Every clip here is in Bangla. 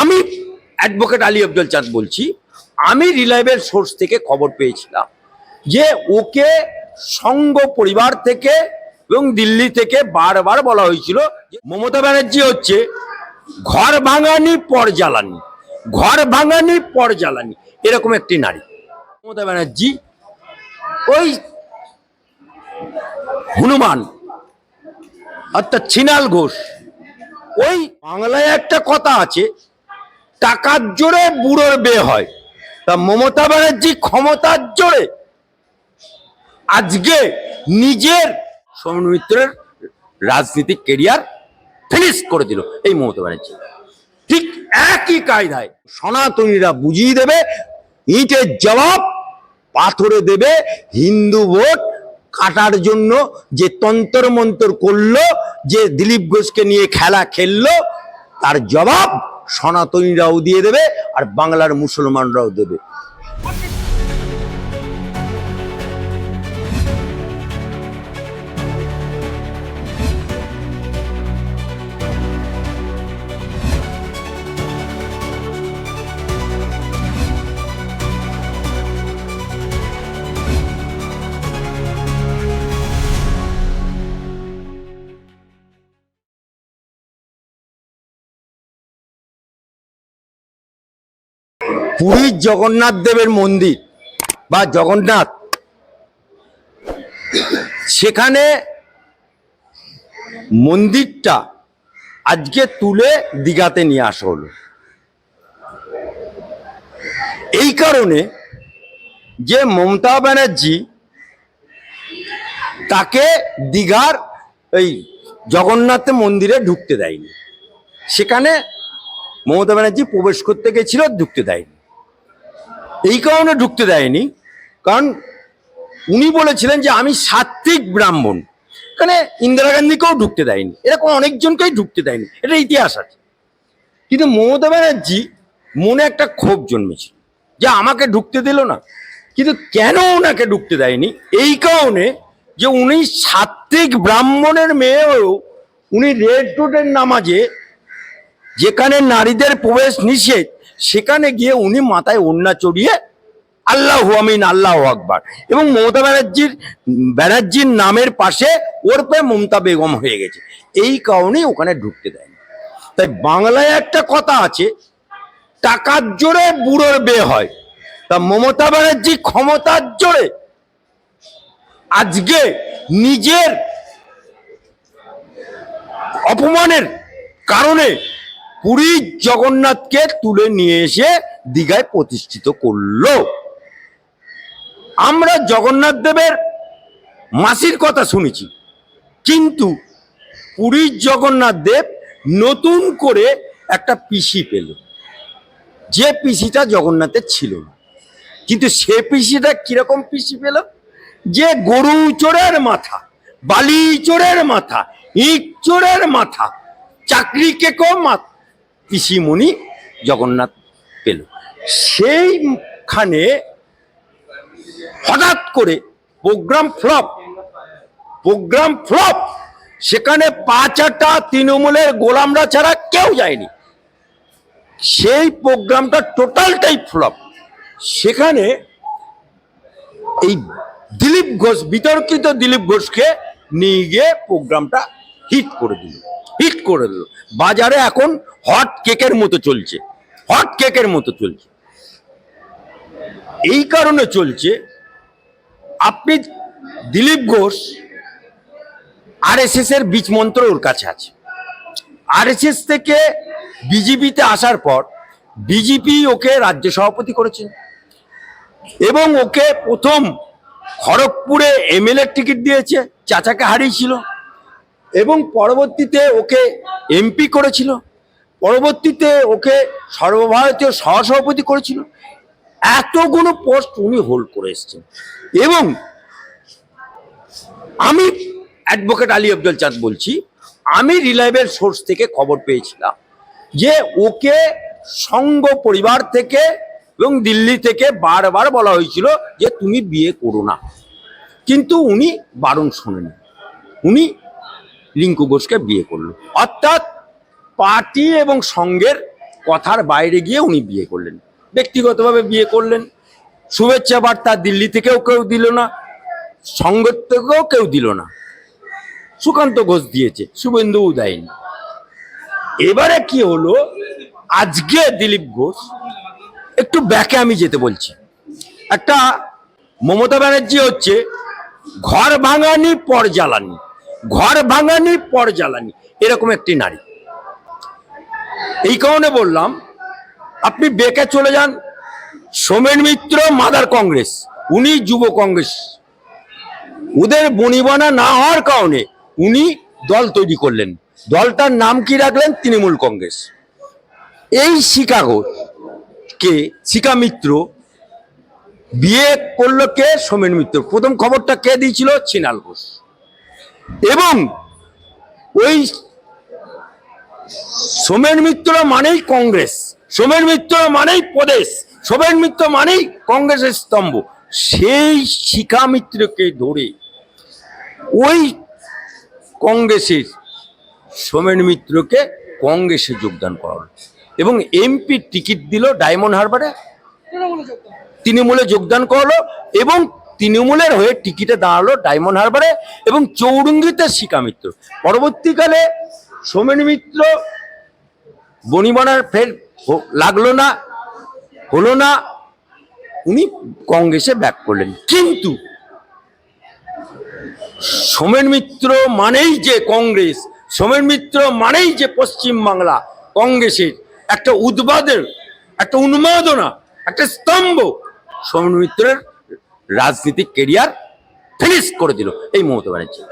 আমি অ্যাডভোকেট আলী আব্দুল চাঁদ বলছি, আমি রিলায়েবল সোর্স থেকে খবর পেয়েছিলাম যে ওকে সঙ্গ পরিবার থেকে এবং দিল্লি থেকে বারবার বলা হয়েছিল মমতা ব্যানার্জি হচ্ছে ঘর ভাঙানি, পর জ্বালানি। ঘর ভাঙানি, পর জ্বালানি। এরকম একটি নারী। মমতা ব্যানার্জি ওই হনুমান অর্থাৎ ছিনাল ঘোষ, ওই বাংলায় একটা কথা আছে টাকার জোরে বুড়োর বে হয়। তা মমতা ব্যানার্জি ক্ষমতার জোরে আজকে নিজের সৌমেন মিত্রের রাজনীতিক কেরিয়ার ফিনিশ করে দিল এই মমতা ব্যানার্জি। ঠিক একই কায়দায় সনাতনীরা বুঝিয়ে দেবে, ইটের জবাব পাথরে দেবে, হিন্দু ভোট কাটার জন্য যে তন্তর মন্তর করল, যে দিলীপ ঘোষকে নিয়ে খেলা খেললো, তার জবাব সনাতনীরাও দিয়ে দেবে আর বাংলার মুসলমানরাও দেবে। পুরীর জগন্নাথ দেবের মন্দির বা জগন্নাথ, সেখানে মন্দিরটা আজকে তুলে দিঘাতে নিয়ে আসা হলো। এই কারণে যে মমতা ব্যানার্জি তাকে দিঘার এই জগন্নাথ মন্দিরে ঢুকতে দেয়নি। সেখানে মমতা ব্যানার্জি প্রবেশ করতে গেছিল, ঢুকতে দেয়নি। এই কারণে ঢুকতে দেয়নি, কারণ উনি বলেছিলেন যে আমি সাত্বিক ব্রাহ্মণ। এখানে ইন্দিরা গান্ধীকেও ঢুকতে দেয়নি, এরকম অনেকজনকেই ঢুকতে দেয়নি, এটা ইতিহাস আছে। কিন্তু মমতা ব্যানার্জি মনে একটা ক্ষোভ জন্মেছিল, যে আমাকে ঢুকতে দিল না। কিন্তু কেন ওনাকে ঢুকতে দেয়নি? এই কারণে যে উনি সাত্বিক ব্রাহ্মণের মেয়েও উনি রেড রোডের নামাজে যেখানে নারীদের প্রবেশ নিষেধ, সেখানে গিয়ে উনি মাথায় ওড়না চড়িয়ে আল্লাহ আমিন, আল্লাহ আকবার। এবং মমতা ব্যানার্জির ব্যানার্জির নামের পাশে ওরপে মমতা বেগম হয়ে গেছে। এই কারণেই ওখানে ঢুকতে দেয়নি। তাই বাংলায় একটা কথা আছে, টাকার জোরে বুড়োর বে হয়। তা মমতা ব্যানার্জি ক্ষমতার জোরে আজকে নিজের অপমানের কারণে পুরীর জগন্নাথকে তুলে নিয়ে এসে দীঘায় প্রতিষ্ঠিত করল। আমরা জগন্নাথ দেবের মাসির কথা শুনেছি, কিন্তু পুরীর জগন্নাথ দেব নতুন করে একটা পিসি পেল। যে পিসিটা জগন্নাথের ছিল না। কিন্তু সে পিসিটা কীরকম পিসি পেল? যে গরু চোরের মাথা, বালি চোরের মাথা, ইট চোরের মাথা, চাকরি কেকো মাথা পিসিমণি জগন্নাথ পেল। সেইখানে হঠাৎ করে প্রোগ্রাম ফ্লপ প্রোগ্রাম ফ্লপ। সেখানে পাঁচ আটা তৃণমূলের গোলামরা ছাড়া কেউ যায়নি। সেই প্রোগ্রামটা টোটালটাই ফ্লপ। সেখানে এই দিলীপ ঘোষ, বিতর্কিত দিলীপ ঘোষকে নিয়ে গিয়ে প্রোগ্রামটা হিট করে দিল, হিট করে দিল। বাজারে এখন হট কেকের মতো চলছে, হট কেকের মতো চলছে। এই কারণে চলছে, আপনি দিলীপ ঘোষ আর এস এর বীজ মন্ত্র ওর কাছে আছে। আর এস এস থেকে বিজেপিতে আসার পর বিজেপি ওকে রাজ্য সভাপতি করেছে এবং ওকে প্রথম খড়গপুরে এমএলএ টিকিট দিয়েছে, চাচাকে হারিয়েছিল। এবং পরবর্তীতে ওকে এমপি করেছিল। পরবর্তীতে ওকে সর্বভারতীয় সহসভাপতি করেছিল। এতগুলো পোস্ট উনি হোল্ড করে এসছেন। এবং আমি অ্যাডভোকেট আলী আব্দুল চাঁদ বলছি, আমি রিলায়েবল সোর্স থেকে খবর পেয়েছিলাম যে ওকে সঙ্গ পরিবার থেকে এবং দিল্লি থেকে বারবার বলা হয়েছিল যে তুমি বিয়ে করো না। কিন্তু উনি বারণ শোনেন উনি রিঙ্কু ঘোষকে বিয়ে করল। অর্থাৎ পার্টি এবং সঙ্গের কথার বাইরে গিয়ে উনি বিয়ে করলেন। ব্যক্তিগতভাবে বিয়ে করলেন। শুভেচ্ছা বার্তা দিল্লি থেকেও কেউ দিল না সঙ্গ থেকেও কেউ দিল না। সুকান্ত ঘোষ দিয়েছে শুভেন্দুও দেয়নি এবারে কি হলো? আজকে দিলীপ ঘোষ একটু ব্যাকে আমি যেতে বলছি। একটা মমতা ব্যানার্জি হচ্ছে ঘর ভাঙানি, পর জ্বালানি। ঘর ভাঙানি, পর জ্বালানি। এরকম একটি নারী। এই কারণে বললাম, আপনি বেকে চলে যান সোমেন মিত্র, মাদার কংগ্রেস। উনি যুব কংগ্রেস। ওদের বনিবনা না হওয়ার কারণে উনি দল তৈরি করলেন। দলটার নাম কি রাখলেন? তৃণমূল কংগ্রেস। এই শিকাগো কে শিকা মিত্র বিয়ে করল কে? সোমেন মিত্র। প্রথম খবরটা কে দিয়েছিল? ছিনাল ঘোষ। এবং ওই সোমেন মিত্র মানেই কংগ্রেস সোমেন মিত্র মানেই প্রদেশ সোমেন মিত্র মানেই কংগ্রেসের স্তম্ভ। সেই শিখা মিত্রকে ধরে ওই কংগ্রেসের সোমেন মিত্রকে কংগ্রেসে যোগদান করা হলো। এবং এমপি টিকিট দিল ডায়মন্ড হারবারে। তৃণমূলে যোগদান করল এবং তৃণমূলের হয়ে টিকিটে দাঁড়াল ডায়মন্ড হারবারে এবং চৌরঙ্গিতে শিকা মিত্র। পরবর্তীকালে সোমেন মিত্র বনিবনার ফের লাগল না, হলো না, উনি কংগ্রেসে ব্যাক করলেন। কিন্তু সোমেন মিত্র মানেই যে কংগ্রেস, সোমেন মিত্র মানেই যে পশ্চিম বাংলা কংগ্রেসের একটা উদ্বাদের, একটা উন্মাদনা, একটা স্তম্ভ সোমেন মিত্রের রাজনীতিক কেরিয়ার ফিনিশ করে দিল এই মমতা ব্যানার্জি।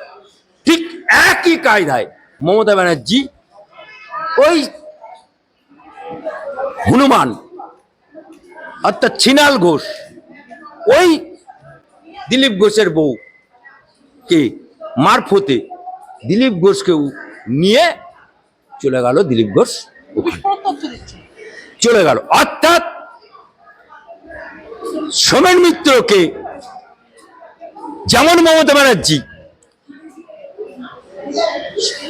ঠিক একই কায়দায় মমতা ব্যানার্জি ওই হনুমান অর্থাৎ ছিনাল ঘোষ, ওই দিলীপ ঘোষের বউ কে মারফতে দিলীপ ঘোষকে নিয়ে চলে গেল দিলীপ ঘোষ চলে গেল। অর্থাৎ সোমেন মিত্রকে যেমন মমতা ব্যানার্জি,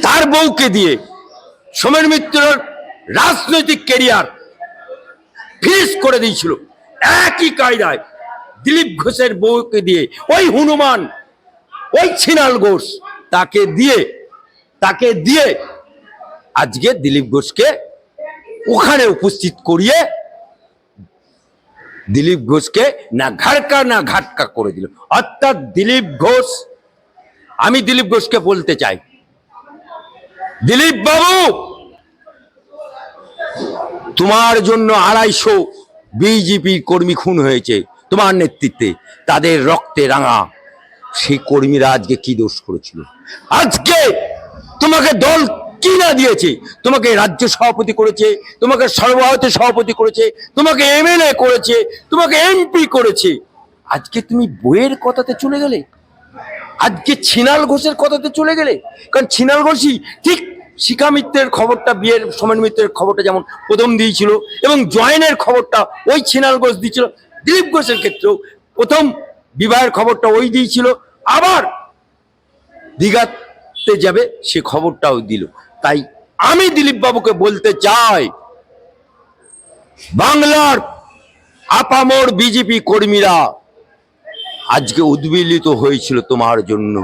তার বউকে দিয়ে সোমেন মিত্রর রাজনৈতিক কেরিয়ার ফিনিশ করে দিয়েছিল। একই কায়দায় দিলীপ ঘোষের বউকে দিয়ে ওই হনুমান, ওই ছিনাল ঘোষ তাকে দিয়ে তাকে দিয়ে আজকে দিলীপ ঘোষকে ওখানে উপস্থিত করিয়ে দিলীপ ঘোষকে না ঘাড়কা না ঘাটকা করে দিল। অর্থাৎ দিলীপ ঘোষ, আমি দিলীপ ঘোষকে বলতে চাই। দিলীপ বাবু তোমার জন্য আড়াইশো বিজেপি কর্মী খুন হয়েছে তোমার নেতৃত্বে। তাদের রক্তে রাঙা। সেই কর্মীরা আজকে কি দোষ করেছিল? আজকে তোমাকে দল কি না দিয়েছে। তোমাকে রাজ্য সভাপতি করেছে, তোমাকে সর্বভারতীয় সভাপতি করেছে, তোমাকে এমএলএ করেছে, তোমাকে এমপি করেছে। আজকে তুমি বইয়ের কথাতে চলে গেলে? আজকে ছিনাল ঘোষের কথাতে চলে গেলে? কারণ ছিনাল ঘোষই ঠিক শিখা মিত্রের খবরটা, বিয়ের সোমেন মিত্রের খবরটা যেমন প্রথম দিয়েছিল এবং জয়েনের খবরটা ওই ছিনাল ঘোষ দিয়েছিল। দিলীপ ঘোষের ক্ষেত্রেও প্রথম বিবাহের খবরটা ওই দিয়েছিল। আবার দীঘাতে যাবে, সে খবরটাও দিল। তাই আমি দিলীপ বাবুকে বলতে চাই, বাংলার আপামর বিজেপি কর্মীরা আজকে উদ্বেলিত হয়েছিল তোমার জন্য।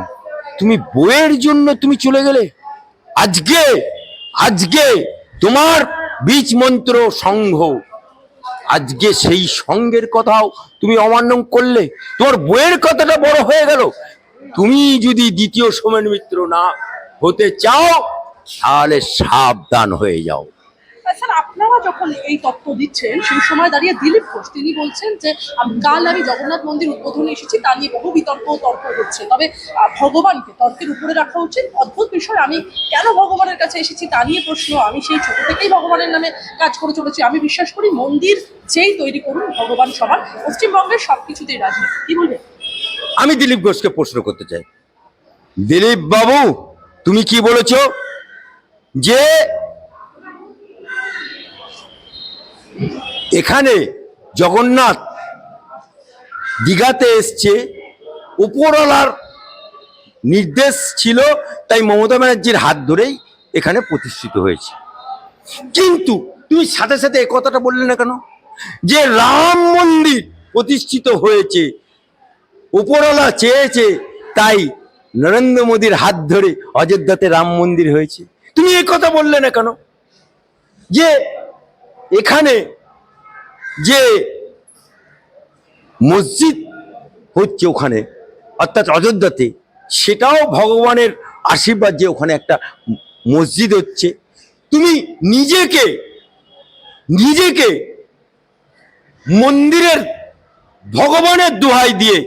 তুমি বইয়ের জন্য তুমি চলে গেলে। আজকে আজকে তোমার বীজ মন্ত্র সংঘ, আজকে সেই সঙ্গের কথাও তুমি অমান্য করলে। তোমার বইয়ের কথাটা বড় হয়ে গেল। তুমি যদি দ্বিতীয় সোমেন মিত্র না হতে চাও তাহলে সাবধান হয়ে যাও। স্যার আপনারা যখন এই তথ্য দিচ্ছেন সেই সময় দাঁড়িয়ে দিলীপ ঘোষ তিনি বলছেন যে আম- কাল আমি জগন্নাথ মন্দির উদ্বোধনে এসেছি তা নিয়ে বহু বিতর্ক তর্ক হচ্ছে। তবে ভগবানকে তর্কের উপরে রাখা উচিত। অদ্ভুত বিষয় আমি কেন ভগবানের কাছে এসেছি তা নিয়ে প্রশ্ন। আমি সেই ছোট থেকেই ভগবানের নামে কাজ করে চলেছি। আমি বিশ্বাস করি মন্দির যেই তৈরি করুন ভগবান সবার। পশ্চিমবঙ্গের সবকিছুতেই রাজনীতি। কি বলবেন? আমি দিলীপ ঘোষকে প্রশ্ন করতে চাই। দিলীপ বাবু তুমি কি বলেছ? যে এখানে জগন্নাথ দীঘাতে এসছে, উপরওয়ালার নির্দেশ ছিল, তাই মমতা ব্যানার্জির হাত ধরেই এখানে প্রতিষ্ঠিত হয়েছে। কিন্তু তুমি সাথে সাথে এই কথাটা বললে না কেন? যে রাম মন্দির প্রতিষ্ঠিত হয়েছে, উপরওয়ালা চেয়েছে, তাই নরেন্দ্র মোদীর হাত ধরে অযোধ্যাতে রাম মন্দির হয়েছে। তুমি এই কথা বললে না কেন? যে এখানে যে মসজিদ হচ্ছে ওখানে, অর্থাৎ অযোধ্যাতে, সেটাও ভগবানের আশীর্বাদ যে ওখানে একটা মসজিদ হচ্ছে। তুমি নিজেকে নিজেকে মন্দিরের ভগবানের দোহাই দিয়ে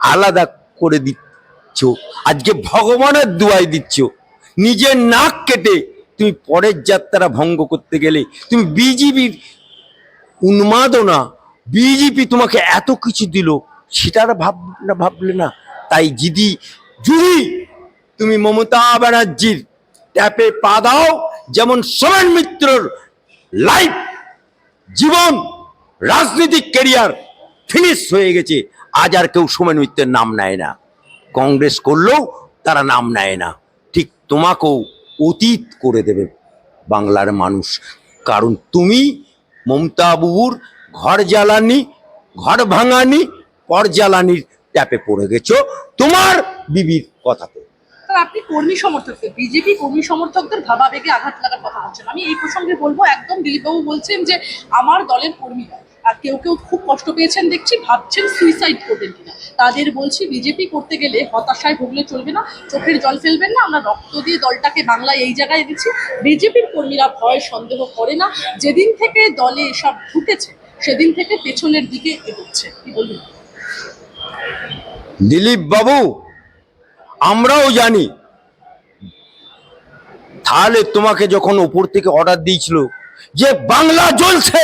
আলাদা করে দিচ্ছ। আজকে ভগবানের দোহাই দিচ্ছ। নিজের নাক কেটে তুমি পরের যাত্রা ভঙ্গ করতে গেলে তুমি বিজেপির উন্মাদনা, বিজেপি তোমাকে এত কিছু দিল, সেটা আর ভাব না ভাবলে না। তাই যদি যদি তুমি মমতা ব্যানার্জির ট্যাপে পা দাও, যেমন সোমেন মিত্রর লাইফ, জীবন, রাজনৈতিক ক্যারিয়ার ফিনিশ হয়ে গেছে, আজ আর কেউ সোমেন মিত্রের নাম নেয় না। কংগ্রেস করলেও তারা নাম নেয় না। তোমাকেও অতীত করে দেবে বাংলার মানুষ। কারণ তুমি মমতা বাবুর ঘর জ্বালানি, ঘর ভাঙানি, পর জ্বালানির ট্যাপে পড়ে গেছো তোমার বিবির কথাতে। আপনি কর্মী সমর্থকদের বিজেপি কর্মী সমর্থকদের ভাবাবেগে আঘাত লাগার কথা বলছেন। আমি এই প্রসঙ্গে বলব, একদম দিলীপবাবু বলছেন যে আমার দলের কর্মীরা, আর কেউ কেউ খুব কষ্ট পেয়েছেন দেখছি, ভাবছেন সুইসাইড করবেন কিনা। তাদের বলছি বিজেপি করতে গেলে হতাশায় ভুগলে চলবে না, চোখের জল ফেলবেন না, আমরা রক্ত দিয়ে দলটাকে বাংলায় এই জায়গায় এনেছি বিজেপির কর্মীরা ভয়, সন্দেহ করে না, যেদিন থেকে দলে এসব ঢুকেছে, সেদিন থেকে পেছনের দিকে এগোচ্ছে। কি বলবেন? দিলীপ বাবু, আমরাও জানি। তাহলে তোমাকে যখন উপর থেকে অর্ডার দিয়েছিল যে বাংলা জ্বলছে,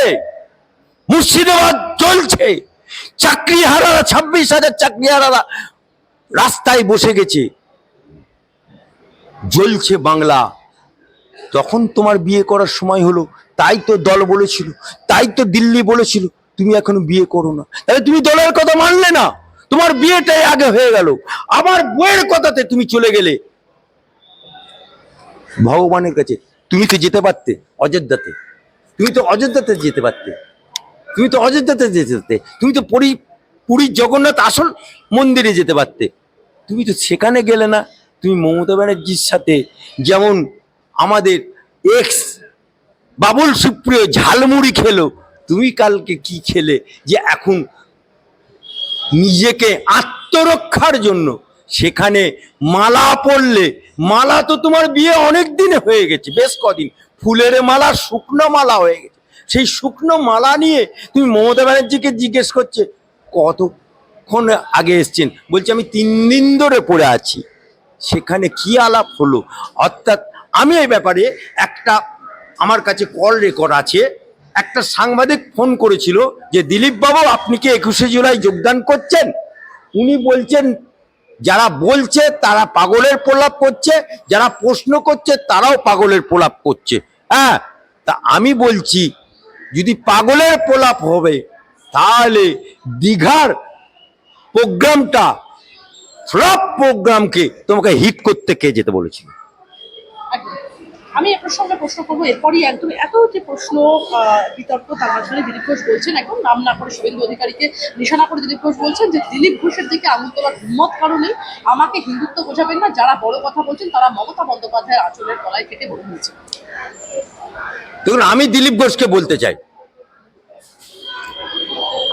মুর্শিদাবাদ জ্বলছে চাকরি হারারা ছাব্বিশ হাজার চাকরি হারারা রাস্তায় বসে গেছে। জ্বলছে বাংলা। তখন তোমার বিয়ে করার সময় হলো। তাই তো দল বলেছিল, তাই তো দিল্লি বলেছিল, তুমি এখন বিয়ে করো না। তাহলে তুমি দলের কথা মানলে না। তোমার বিয়েটাই আগে হয়ে গেল। আমার বইয়ের কথাতে তুমি চলে গেলে। ভগবানের কাছে, তুমি তো যেতে পারতে অযোধ্যাতে। তুমি তো অযোধ্যাতে যেতে পারতে। তুমি তো অযোধ্যাতে যেতে তুমি তো পুরী পুরীর জগন্নাথ আসল মন্দিরে যেতে পারতে। তুমি তো সেখানে গেলে না। তুমি মমতা ব্যানার্জির সাথে যেমন আমাদের এক্স বাবুল সুপ্রিয় ঝালমুড়ি খেলো, তুমি কালকে কি খেলে যে এখন নিজেকে আত্মরক্ষার জন্য সেখানে মালা পরলে, মালা তো তোমার বিয়ে অনেক দিনে হয়ে গেছে, বেশ কদিন। ফুলের মালা, শুকনো মালা হয়ে গেছে। সেই শুকনো মালা নিয়ে তুমি মমতা ব্যানার্জিকে জিজ্ঞেস করছে, কতক্ষণ আগে এসছেন? বলছে, আমি তিন দিন ধরে পড়ে আছি। সেখানে কি আলাপ হলো? অর্থাৎ আমি এই ব্যাপারে একটা আমার কাছে কল রেকর্ড আছে। একটা সাংবাদিক ফোন করেছিল যে দিলীপ বাবু আপনি কি একুশে জুলাই যোগদান করছেন? উনি বলছেন, যারা বলছে তারা পাগলের প্রলাপ করছে, যারা প্রশ্ন করছে তারাও পাগলের প্রলাপ করছে। হ্যাঁ তা আমি বলছি যদি পাগলের প্রলাপ হবে, তাহলে দীঘার প্রোগ্রামটা, ফ্লপ প্রোগ্রামকে তোমাকে হিট করতে কে যেতে বলেছিল। আমি এ প্রসঙ্গে প্রশ্ন করব, এরপরই একদম এত যে প্রশ্ন বিতর্ক তার মাঝখানে দিলীপ ঘোষ বলছেন, একদম নাম না করে শুভেন্দু অধিকারীকে নিশানা করে দিলীপ ঘোষ বলছেন যে দিলীপ ঘোষের দিকে আঙুল তোলার হিম্মত কারণে আমাকে হিন্দুত্ব বোঝাবেন না, যারা বড় কথা বলছেন তারা মমতা বন্দ্যোপাধ্যায়ের আচরণের তলায় থেকে বলে নিয়েছে দেখুন, আমি দিলীপ ঘোষকে বলতে চাই।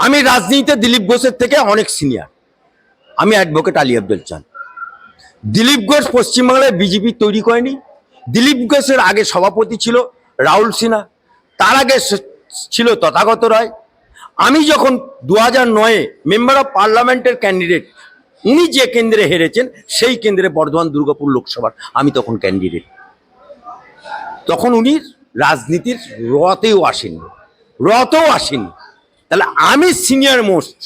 আমি রাজনীতিতে দিলীপ ঘোষের থেকে অনেক সিনিয়র আমি অ্যাডভোকেট আলী আব্দুল চান। দিলীপ ঘোষ পশ্চিমবাংলায় বিজেপি তৈরি করেনি দিলীপ ঘোষের আগে সভাপতি ছিল রাহুল সিনহা। তার আগে ছিল তথাগত রায়। আমি যখন দু হাজার নয়ে মেম্বার অফ পার্লামেন্টের ক্যান্ডিডেট উনি যে কেন্দ্রে হেরেছেন, সেই কেন্দ্রে বর্ধমান দুর্গাপুর লোকসভার আমি তখন ক্যান্ডিডেট তখন উনি রাজনীতির রতেও আসেননি। রতেও আসেননি। তাহলে আমি senior most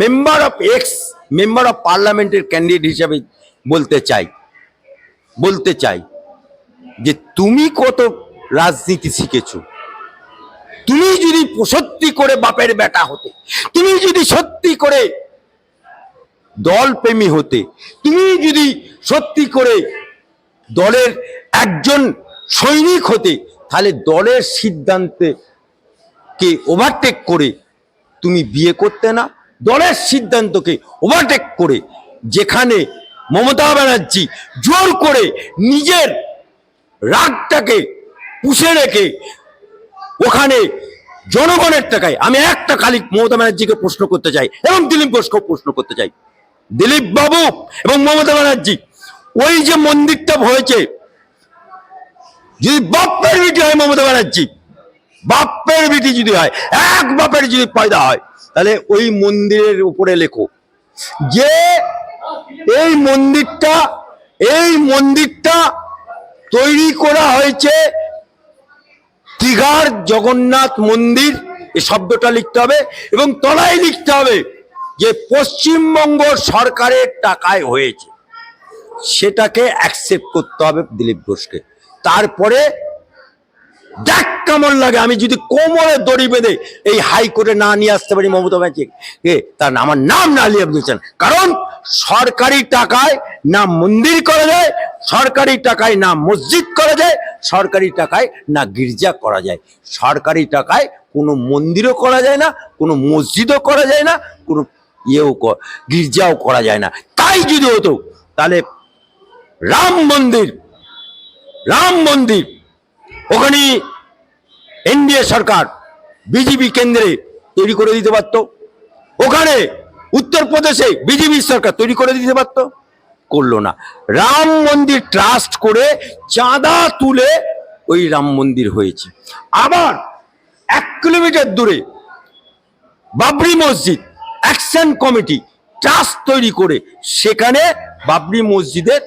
member of ex member of পার্লামেন্টের ক্যান্ডিডেট হিসাবে বলতে চাই বলতে চাই যে তুমি কত রাজনীতি শিখেছো? তুমি যদি সত্যি করে বাপের বেটা হতে, তুমি যদি সত্যি করে দল প্রেমী হতে, তুমি যদি সত্যি করে দলের একজন সৈনিক হতে, তাহলে দলের সিদ্ধান্তে কে ওভারটেক করে তুমি বিয়ে করতে না? দলের সিদ্ধান্তকে ওভারটেক করে যেখানে মমতা ব্যানার্জি জোর করে নিজের রাগটাকে পুষে রেখে ওখানে জনগণের টাকায়, আমি একটা খালি মমতা ব্যানার্জিকে প্রশ্ন করতে চাই এবং দিলীপ ঘোষকেও প্রশ্ন করতে চাই। দিলীপ বাবু এবং মমতা ব্যানার্জি, ওই যে মন্দিরটা হয়েছে, যদি বাপ্পের বিটি হয় মমতা ব্যানার্জি বাপ্পের বিটি যদি হয়, এক বাপের যদি পয়দা হয়, তাহলে ওই মন্দিরের উপরে লেখো যে এই মন্দিরটা এই মন্দিরটা তৈরি করা হয়েছে দীঘার জগন্নাথ মন্দির। এই শব্দটা লিখতে হবে এবং তলায় লিখতে হবে যে পশ্চিমবঙ্গ সরকারের টাকায় হয়েছে। সেটাকে অ্যাকসেপ্ট করতে হবে দিলীপ ঘোষকে। তারপরে দেখ কেমন লাগে। আমি যদি কোমরে দড়ি বেঁধে এই হাইকোর্টে না নিয়ে আসতে পারি মমতা ব্যানার্জি তার আমার নাম না লিয়ে দিচ্ছেন কারণ সরকারি টাকায় না মন্দির করা যায়, সরকারি টাকায় না মসজিদ করা যায়, সরকারি টাকায় না গির্জা করা যায়। সরকারি টাকায় কোনো মন্দিরও করা যায় না, কোনো মসজিদও করা যায় না, কোনো ইয়েও গির্জাও করা যায় না। তাই যদি হতো, তাহলে রাম মন্দির রাম মন্দির ওখানে এনডিএ সরকার, বিজেপি কেন্দ্রে তৈরি করে দিতে পারত। ওখানে উত্তরপ্রদেশে বিজেপি সরকার তৈরি করে দিতে পারত। করল না। রাম মন্দির ট্রাস্ট করে চাঁদা তুলে ওই রাম মন্দির হয়েছে। আবার এক কিলোমিটার দূরে বাবরি মসজিদ, অ্যাকশন কমিটি ট্রাস্ট তৈরি করে সেখানে বাবরি মসজিদের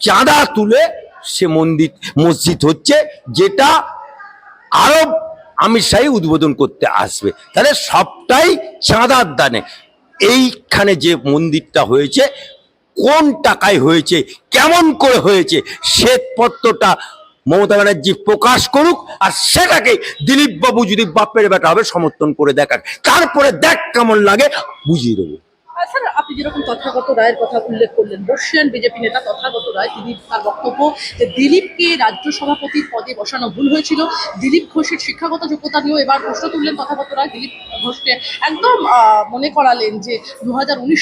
চাঁদা তুলে সে মন্দির, মসজিদ হচ্ছে যেটা আরব আমির শাহী উদ্বোধন করতে আসবে। তাহলে সবটাই চাঁদার দানে। এইখানে যে মন্দিরটা হয়েছে, কোন টাকায় হয়েছে, কেমন করে হয়েছে, শ্বেতপত্রটা মমতা ব্যানার্জি প্রকাশ করুক আর সেটাকে দিলীপ বাবু যদি বাপের বেটা হবে, সমর্থন করে দেখাক। তারপরে দেখ কেমন লাগে, বুঝিয়ে দেবো। আপনি যেরকম তথাগত রায়ের কথা উল্লেখ করলেন বিজেপি নেতা রায় তিনি তার বক্তব্য যে দিলীপকে রাজ্য সভাপতির পদে বসানো ভুল হয়েছিল। দিলীপ ঘোষের শিক্ষাগত যোগ্যতা নিয়েও এবার প্রশ্ন তুললেন তথাগত রায়। দিলীপ ঘোষকে একদম মনে করালেন যে দু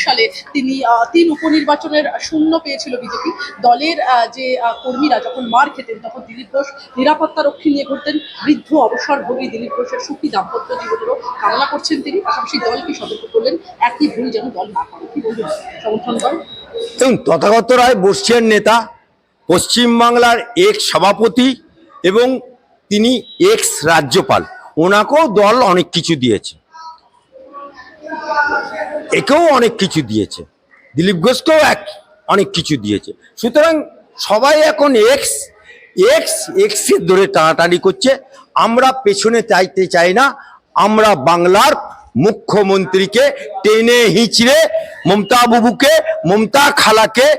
সালে তিনি তিন উপনির্বাচনের শূন্য পেয়েছিল বিজেপি। দলের যে কর্মীরা যখন মার খেতেন, তখন দিলীপ ঘোষ নিরাপত্তা রক্ষী নিয়ে ঘুরতেন। বৃদ্ধ অবসরভোগী দিলীপ ঘোষের সুখী দাম্পত্য জীবনেরও কামনা করছেন তিনি। পাশাপাশি দলকে সতর্ক করলেন, একই ভুল যেন দল না করে। কি বলবেন? সমর্থন করেন দেখুন তথাগত রায় বর্ষিয়ার নেতা, পশ্চিমবাংলার এক্স সভাপতি এবং তিনি এক্স রাজ্যপাল ওনাকেও দল অনেক কিছু দিয়েছে। একেও অনেক কিছু দিয়েছে। দিলীপ ঘোষকেও এক, অনেক কিছু দিয়েছে। সুতরাং সবাই এখন এক্স এক্স এক্সের ধরে টানাটানি করছে। আমরা পেছনে চাইতে চাই না, আমরা বাংলার মুখ্যমন্ত্রীকে টেনে হিঁচড়ে মমতা বাবুকে, মমতা খালাকে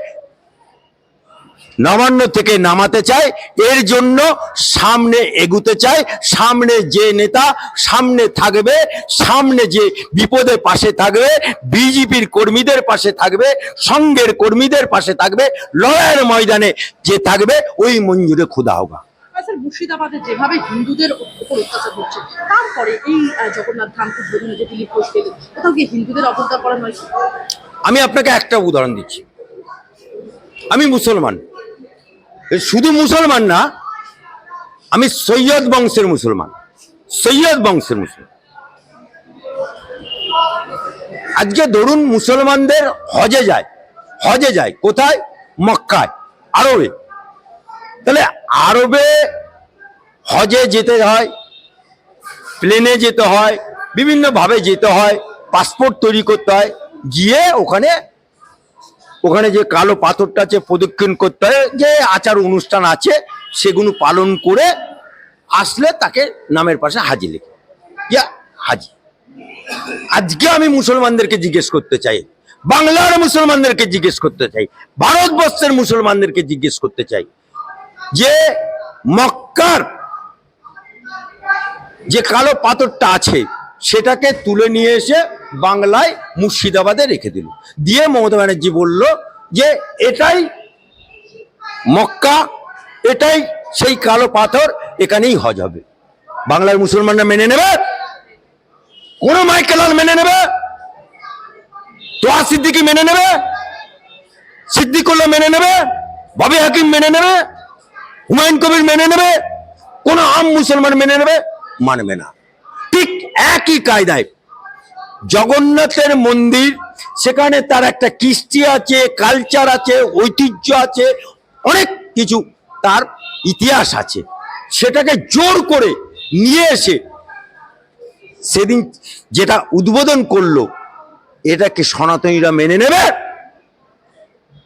নবান্ন থেকে নামাতে চায়। এর জন্য সামনে এগুতে চায়। সামনে যে নেতা সামনে থাকবে, সামনে যে বিপদে পাশে থাকবে, বিজেপির কর্মীদের পাশে থাকবে সঙ্গের কর্মীদের পাশে থাকবে, লড়াইয়ের ময়দানে যে থাকবে, ওই মঞ্জুরে হোগা আর স্যার মুর্শিদাবাদে যেভাবে হিন্দুদের উপর অত্যাচার হচ্ছে, তারপরে এই জগন্নাথ ধাম উদ্বোধনে যে দিলীপ ঘোষ গেলেন কোথাও গিয়ে হিন্দুদের অবজ্ঞা করা নয় আমি আপনাকে একটা উদাহরণ দিচ্ছি। আমি মুসলমান। শুধু মুসলমান না, আমি সৈয়দ বংশের মুসলমান। সৈয়দ বংশের মুসলমান। আজকে ধরুন মুসলমানদের হজে যায় হজে যায়, কোথায়? মক্কায়, আরবে। তাহলে আরবে হজে যেতে হয় প্লেনে যেতে হয়, বিভিন্নভাবে যেতে হয় পাসপোর্ট তৈরি করতে হয়, গিয়ে ওখানে ওখানে যে কালো পাথরটা আছে, প্রদক্ষিণ করতে হয়, যে আচার অনুষ্ঠান আছে, সেগুলো পালন করে আসলে তাকে নামের পাশে হাজি লেখে। ইয়া, হাজি। আজকে আমি মুসলমানদেরকে জিজ্ঞেস করতে চাই, বাংলার মুসলমানদেরকে জিজ্ঞেস করতে চাই, ভারতবর্ষের মুসলমানদেরকে জিজ্ঞেস করতে চাই যে মক্কার যে কালো পাথরটা আছে, সেটাকে তুলে নিয়ে এসে বাংলায় মুর্শিদাবাদে রেখে দিল। দিয়ে মমতা ব্যানার্জি বলল যে, এটাই মক্কা, এটাই সেই কালো পাথর, এখানেই হজ হবে। বাংলার মুসলমানরা মেনে নেবে? কোন মাইকেলাল মেনে নেবে? তোয়া সিদ্দিকি মেনে নেবে? সিদ্দিকুল্লাহ মেনে নেবে? ববি হাকিম মেনে নেবে? হুমায়ুন কবির মেনে নেবে, কোন আম মুসলমান মেনে নেবে, মানবে না। ঠিক একই কায়দায় জগন্নাথের মন্দির, সেখানে তার একটা কৃষ্টি আছে কালচার আছে, ঐতিহ্য আছে, অনেক কিছু তার ইতিহাস আছে। সেটাকে জোর করে নিয়ে এসে সেদিন যেটা উদ্বোধন করল, এটাকে সনাতনীরা মেনে নেবে।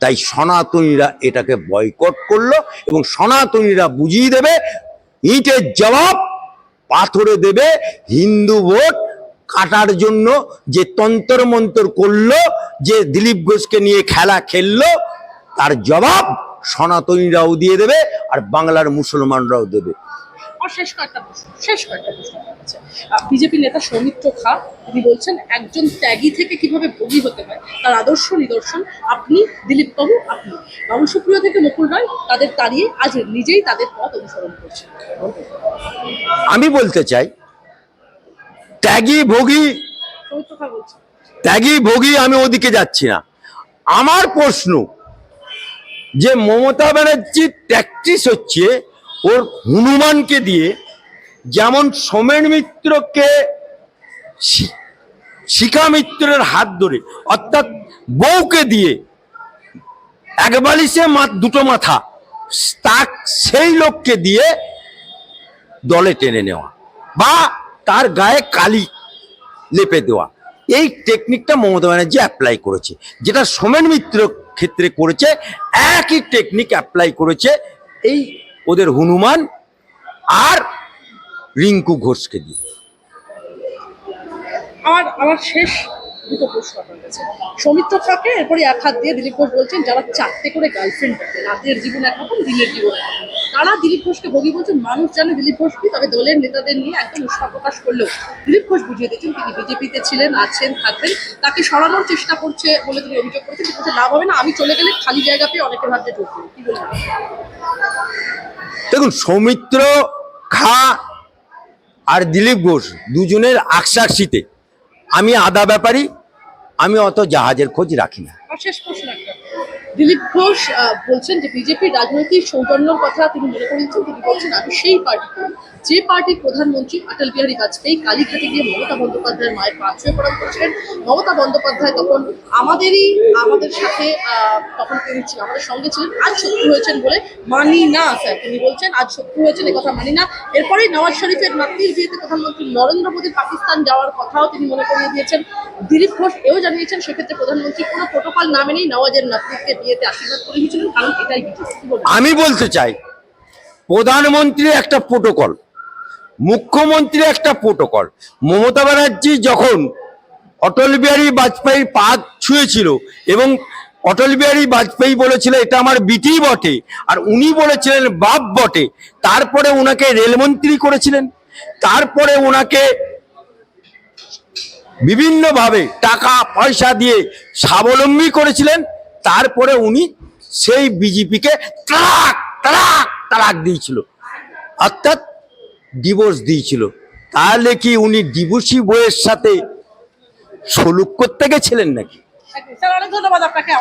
তাই সনাতনীরা এটাকে বয়কট করল এবং সনাতনীরা বুঝিয়ে দেবে, ইটের জবাব পাথরে দেবে, হিন্দু ভোট কাটার জন্য যে তন্তর মন্তর করল, যে দিলীপ ঘোষকে নিয়ে খেলা খেললো, তার জবাব সনাতনীরাও দিয়ে দেবে আর বাংলার মুসলমানরাও দেবে। আর শেষ কয়েকটা প্রশ্ন শেষ কয়েকটা প্রশ্ন আমার বিজেপি নেতা সৌমিত্র খা তিনি বলছেন একজন ত্যাগী থেকে কীভাবে ভোগী হতে হয়? তার আদর্শ নিদর্শন আপনি দিলীপ বাবু আপনি। বাবু সুপ্রিয় থেকে মুকুল রায় তাদের তাড়িয়ে আজ নিজেই তাদের পথ অনুসরণ করছেন। আমি বলতে চাই ত্যাগী ভোগী সৌমিত্র খা বলছেন। ত্যাগী ভোগী আমি ওদিকে যাচ্ছি না। আমার প্রশ্ন যে মমতা ব্যানার্জির প্র্যাকটিস হচ্ছে ওর হনুমানকে দিয়ে যেমন সোমেন মিত্রকে শিখা মিত্রের হাত ধরে, অর্থাৎ বউকে দিয়ে এক বালিশে দুটো মাথা তা সেই লোককে দিয়ে দলে টেনে নেওয়া বা তার গায়ে কালি লেপে দেওয়া। এই টেকনিকটা মমতা ব্যানার্জি অ্যাপ্লাই করেছে। যেটা সোমেন মিত্র ক্ষেত্রে করেছে, একই টেকনিক অ্যাপ্লাই করেছে। এই ওদের হনুমান আর রিঙ্কু ঘোষকে দিয়ে। আমার আমার শেষ দুটো প্রশ্ন আপনার কাছে সৌমিত্র খাকে এরপরে এক হাত দিয়ে দিলীপ ঘোষ বলছেন, যারা চারটে করে গার্লফ্রেন্ড থাকে, রাতের জীবন একরকম দিনের জীবন তারা দিলীপ ঘোষকে ভোগী বলছেন, মানুষ জানে দিলীপ ঘোষ কি, তবে দলের নেতাদের নিয়ে একদম উৎসাহ প্রকাশ করলেও দিলীপ ঘোষ বুঝিয়ে দিয়েছেন, তিনি বিজেপিতে ছিলেন, আছেন, থাকবেন, তাকে সরানোর চেষ্টা করছে বলে তিনি অভিযোগ করেছেন, কিন্তু লাভ হবে না, আমি চলে গেলে খালি জায়গা পেয়ে অনেকের ভাবতে ঢুকবে কি বলবেন? দেখুন, সৌমিত্র, খা আর দিলীপ ঘোষ দুজনের আকসাক্ষিতে আমি আদা ব্যাপারী আমি অত জাহাজের খোঁজ রাখি না। একটা। দিলীপ ঘোষ বলছেন যে বিজেপির রাজনৈতিক সৌজন্যর কথা তিনি মনে করেছেন তিনি বলছেন, আমি সেই পার্টি যে পার্টির প্রধানমন্ত্রী অটল বিহারী বাজপেয়ী কালীঘাটে গিয়ে মমতা বন্দ্যোপাধ্যায়ের মায়ের পা প্রদান করেছিলেন। মমতা বন্দ্যোপাধ্যায় তখন আমাদেরই, আমাদের সাথে তখন তিনি ছিলেন, আমাদের সঙ্গে ছিলেন। আজ শত্রু হয়েছেন বলে মানি না, স্যার, তিনি বলছেন, আজ শত্রু হয়েছেন কথা মানি না। এরপরেই নওয়াজ শরীফের নাতির বিয়েতে প্রধানমন্ত্রী নরেন্দ্র মোদী পাকিস্তান যাওয়ার কথাও তিনি মনে করিয়ে দিয়েছেন। দিলীপ ঘোষ এও জানিয়েছেন, সেক্ষেত্রে প্রধানমন্ত্রী কোনো প্রোটোকল না মেনেই নওয়াজের নাতনিকে বিয়েতে আশীর্বাদ করে দিয়েছিলেন কারণ এটাই? আমি বলতে চাই, প্রধানমন্ত্রী একটা প্রোটোকল। মুখ্যমন্ত্রী একটা প্রোটোকল মমতা ব্যানার্জি যখন অটল বিহারী বাজপেয়ীর পা ছুঁয়েছিল এবং অটল বিহারী বাজপেয়ী বলেছিল, এটা আমার বিটি বটে। আর উনি বলেছিলেন, বাপ বটে। তারপরে ওনাকে রেলমন্ত্রী করেছিলেন। তারপরে ওনাকে বিভিন্নভাবে টাকা, পয়সা দিয়ে স্বাবলম্বী করেছিলেন। তারপরে উনি সেই বিজেপিকে তালাক তালাক তালাক দিয়েছিল। অর্থাৎ ডিভোর্স দিয়েছিল। তাহলে কি উনি ডিভোর্সি বইয়ের সাথে সলুক করতে গেছিলেন নাকি? অনেক ধন্যবাদ আপনাকে।